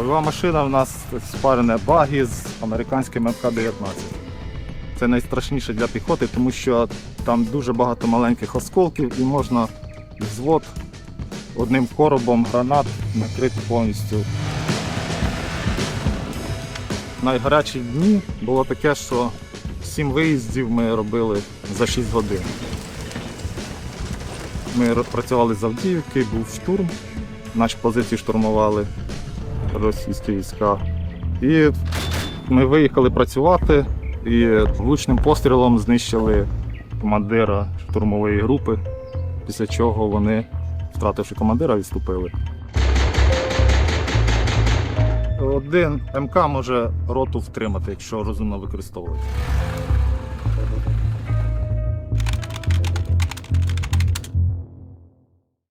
Бойова машина в нас спарене багі з американським МК-19. Це найстрашніше для піхоти, тому що там дуже багато маленьких осколків і можна взвод одним коробом гранат накрити повністю. Найгарячі дні було таке, що сім виїздів ми робили за 6 годин. Ми працювали з Авдіївки, був штурм, наші позиції штурмували російські війська. І ми виїхали працювати і влучним пострілом знищили командира штурмової групи, після чого вони, втративши командира, відступили. Один МК може роту втримати, якщо розумно використовувати.